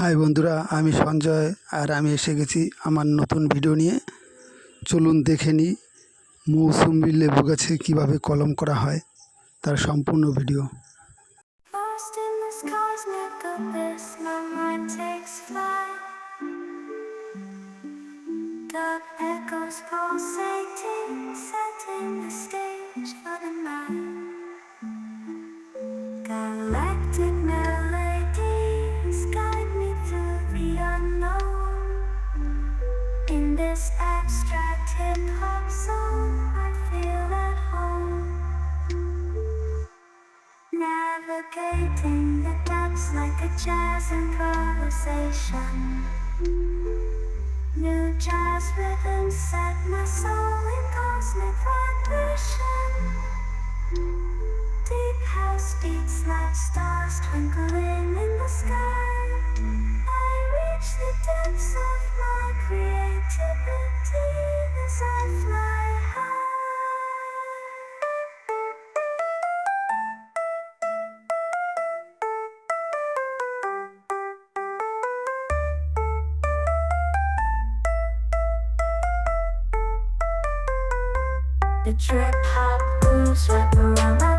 High বন্ধুরা আমি সঞ্জয় আর আমি এসে গেছি আমার নতুন ভিডিও নিয়ে। চলুন দেখে নিই মৌসুম্বি লেবু গাছে কীভাবে কলম করা হয় তার সম্পূর্ণ video echoes pulsating, this abstract hip hop zone, I feel at home. Navigating the depths like a jazz improvisation. New jazz rhythms set my soul in cosmic vibration. Deep house beats like stars twinkling The trip hop grooves wrap around my